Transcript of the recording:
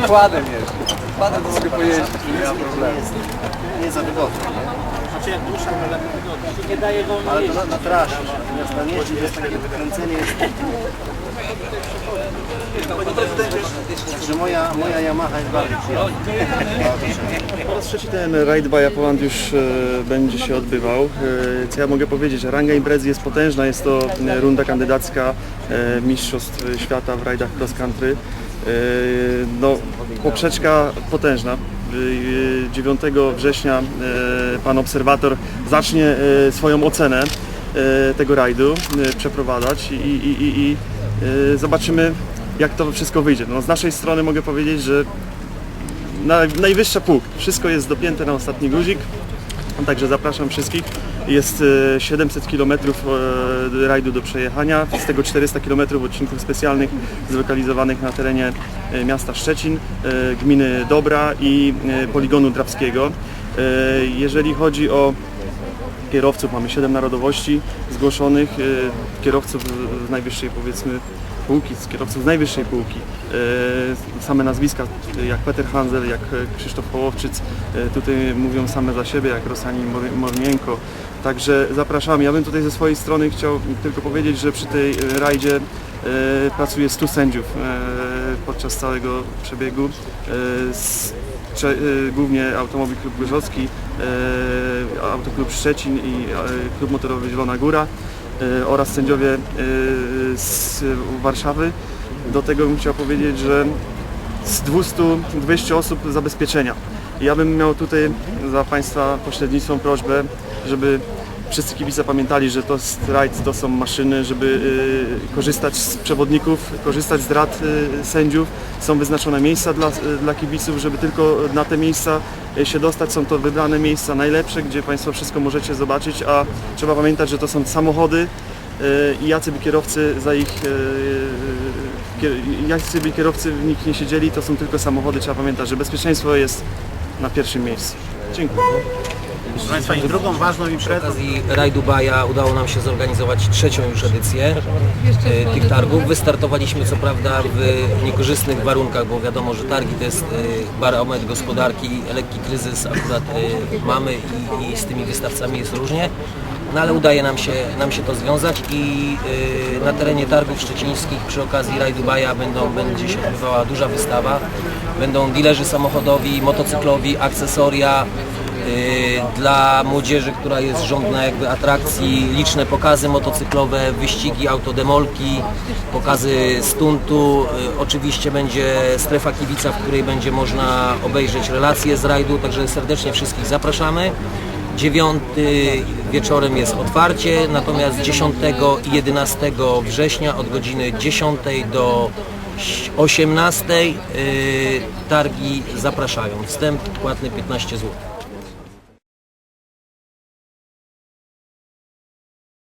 Nakładem jest. Nakładem to mogę pojeździć, nie ma problemu. Nie za wygodne, Znaczy jak dłuższa, to lepiej. Nie daje wolno ale to na, na trasie, natomiast na mieście jest takie wykręcenie. Że moja, moja Yamaha jest bardziej przyjemna. Po raz trzeci ten Ride by Apoland już e, będzie się odbywał. E, co ja mogę powiedzieć, ranga imprezy jest potężna, jest to e, runda kandydacka e, Mistrzostw Świata w rajdach cross country. E, no, poprzeczka potężna. E, 9 września e, pan obserwator zacznie swoją ocenę tego rajdu przeprowadzać i, i, i, i zobaczymy jak to wszystko wyjdzie. No, z naszej strony mogę powiedzieć, że na, najwyższa półka. Wszystko jest dopięte na ostatni guzik. Także zapraszam wszystkich. Jest e, 700 km e, rajdu do przejechania, z tego 400 km odcinków specjalnych zlokalizowanych na terenie e, miasta Szczecin, e, gminy Dobra i e, poligonu Drawskiego. E, Jeżeli chodzi o kierowców, mamy 7 narodowości zgłoszonych, e, kierowców z najwyższej powiedzmy półki, z kierowców z najwyższej półki. E, Same nazwiska e, jak Peter Hanzel, jak Krzysztof Hołowczyc, e, tutaj mówią same za siebie, jak Rosani Mor- Mornienko. Także zapraszam. Ja bym tutaj ze swojej strony chciał tylko powiedzieć, że przy tej rajdzie pracuje 100 sędziów podczas całego przebiegu. Cze- y, głównie Automobil Klub Gorzowski, e, Autoklub Szczecin i e, Klub Motorowy Zielona Góra oraz sędziowie z Warszawy. Do tego bym chciał powiedzieć, że z 200, 200 osób zabezpieczenia. Ja bym miał tutaj za Państwa pośrednictwem prośbę, żeby wszyscy kibice pamiętali, że to rajd, to są maszyny, żeby y, korzystać z przewodników, korzystać z rad y, sędziów. Są wyznaczone miejsca dla, y, dla kibiców, żeby tylko na te miejsca się dostać. Są to wybrane miejsca najlepsze, gdzie Państwo wszystko możecie zobaczyć, a trzeba pamiętać, że to są samochody i jacy by kierowcy za ich jacy by kierowcy w nich nie siedzieli, to są tylko samochody. Trzeba pamiętać, że bezpieczeństwo jest na pierwszym miejscu. Dziękuję. Proszę Państwa, i drugą ważną Przy imprezą okazji Rajdu Baja udało nam się zorganizować trzecią już edycję e, tych targów. Wystartowaliśmy co prawda w niekorzystnych warunkach, bo wiadomo, że targi to jest e, barometr gospodarki, lekki kryzys akurat e, mamy i, i z tymi wystawcami jest różnie. No ale udaje nam się, nam się to związać i e, na terenie targów szczecińskich przy okazji Rajdu Baja będą, będzie się odbywała duża wystawa. Będą dilerzy samochodowi, motocyklowi, akcesoria, dla młodzieży, która jest żądna jakby atrakcji, liczne pokazy motocyklowe, wyścigi, autodemolki, pokazy stuntu. Y, Oczywiście będzie strefa kibica, w której będzie można obejrzeć relacje z rajdu, także serdecznie wszystkich zapraszamy. 9 wieczorem jest otwarcie, natomiast 10 i 11 września od godziny 10 do 18 y, targi zapraszają. Wstęp płatny 15 zł.